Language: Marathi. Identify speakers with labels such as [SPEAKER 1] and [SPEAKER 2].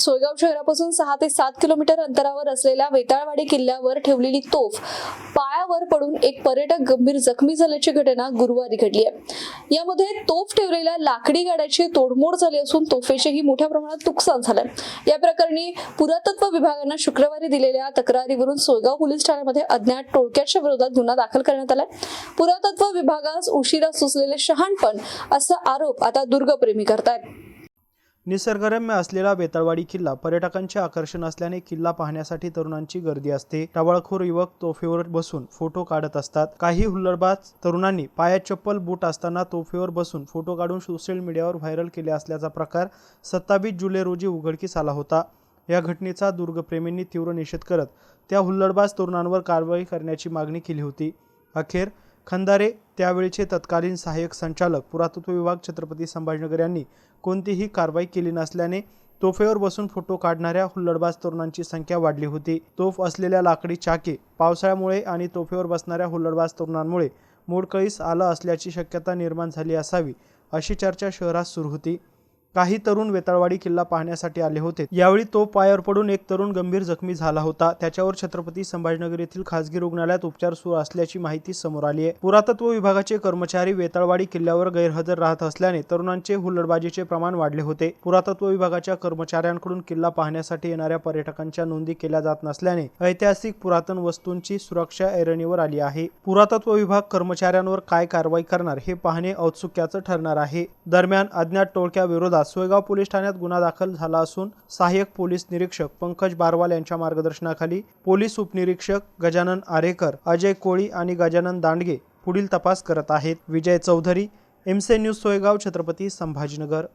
[SPEAKER 1] सोयगाव शहरापासून सहा ते सात किलोमीटर अंतरावर असलेल्या वेताळवाडी किल्ल्यावर ठेवलेली तोफ पायावर पडून एक पर्यटक गंभीर जखमी झाल्याची घटना गुरुवारी घडली आहे. यामध्ये तोफ ठेवलेल्या लाकडी गाड्याची तोडमोड झाली असून तोफेचेही मोठ्या प्रमाणात नुकसान झालं या प्रकरणी पुरातत्व विभागानं शुक्रवारी दिलेल्या तक्रारीवरून सोयगाव पोलीस ठाण्यामध्ये अज्ञात टोळक्याच्या विरोधात गुन्हा दाखल करण्यात आलाय. पुरातत्व विभागास उशिरा सुचलेले शहाणपण असा आरोप आता दुर्गप्रेमी करतायत.
[SPEAKER 2] निसर्गरम्य असलेला बेतळवाडी किल्ला पर्यटकांचे आकर्षण असल्याने किल्ला पाहण्यासाठी तरुणांची गर्दी असते. टवाळखोर युवक तोफेवर बसून फोटो काढत असतात. काही हुल्लडबाज तरुणांनी पायात चप्पल बूट असताना तोफेवर बसून फोटो काढून सोशल मीडियावर व्हायरल केले असल्याचा प्रकार सत्तावीस जुलै रोजी उघडकीस आला होता. या घटनेचा दुर्गप्रेमींनी तीव्र निषेध करत त्या हुल्लडबाज तरुणांवर कारवाई करण्याची मागणी केली होती. अखेर खंदारे त्यावेळीचे तत्कालीन सहाय्यक संचालक पुरातत्व विभाग छत्रपती संभाजीनगर यांनी कोणतीही कारवाई केली नसल्याने तोफेवर बसून फोटो काढणाऱ्या हुल्लडबाज तरुणांची संख्या वाढली होती. तोफ असलेल्या लाकडी चाके पावसाळ्यामुळे आणि तोफेवर बसणाऱ्या हुल्लडबाज तरुणांमुळे मोडकळीस आलं असल्याची शक्यता निर्माण झाली असावी अशी चर्चा शहरात सुरू होती. काही तरुण वेताळवाडी किल्ला पाहण्यासाठी आले होते. यावेळी तो पायावर पडून एक तरुण गंभीर जखमी झाला होता. त्याच्यावर छत्रपती संभाजीनगर येथील खासगी रुग्णालयात उपचार सुरू असल्याची माहिती समोर आली आहे. पुरातत्व विभागाचे कर्मचारी वेताळवाडी किल्ल्यावर गैरहजर राहत असल्याने तरुणांचे हुल्लडबाजीचे प्रमाण वाढले होते. पुरातत्व विभागाच्या कर्मचाऱ्यांकडून किल्ला पाहण्यासाठी येणाऱ्या पर्यटकांच्या नोंदी केल्या जात नसल्याने ऐतिहासिक पुरातन वस्तूंची सुरक्षा ऐरणीवर आली आहे. पुरातत्व विभाग कर्मचाऱ्यांवर काय कारवाई करणार हे पाहणे औत्सुक्याचं ठरणार आहे. दरम्यान अज्ञात टोळक्या विरोधात विरोधात सोयगाव पोलीस ठाण्यात गुन्हा दाखल झाला असून सहाय्यक पोलीस निरीक्षक पंकज बारवाल यांच्या मार्गदर्शनाखाली पोलीस उपनिरीक्षक गजानन आरेकर अजय कोळी आणि गजानन दांडगे पुढील तपास करत आहेत. विजय चौधरी एमसे न्यूज सोयगाव छत्रपती संभाजीनगर.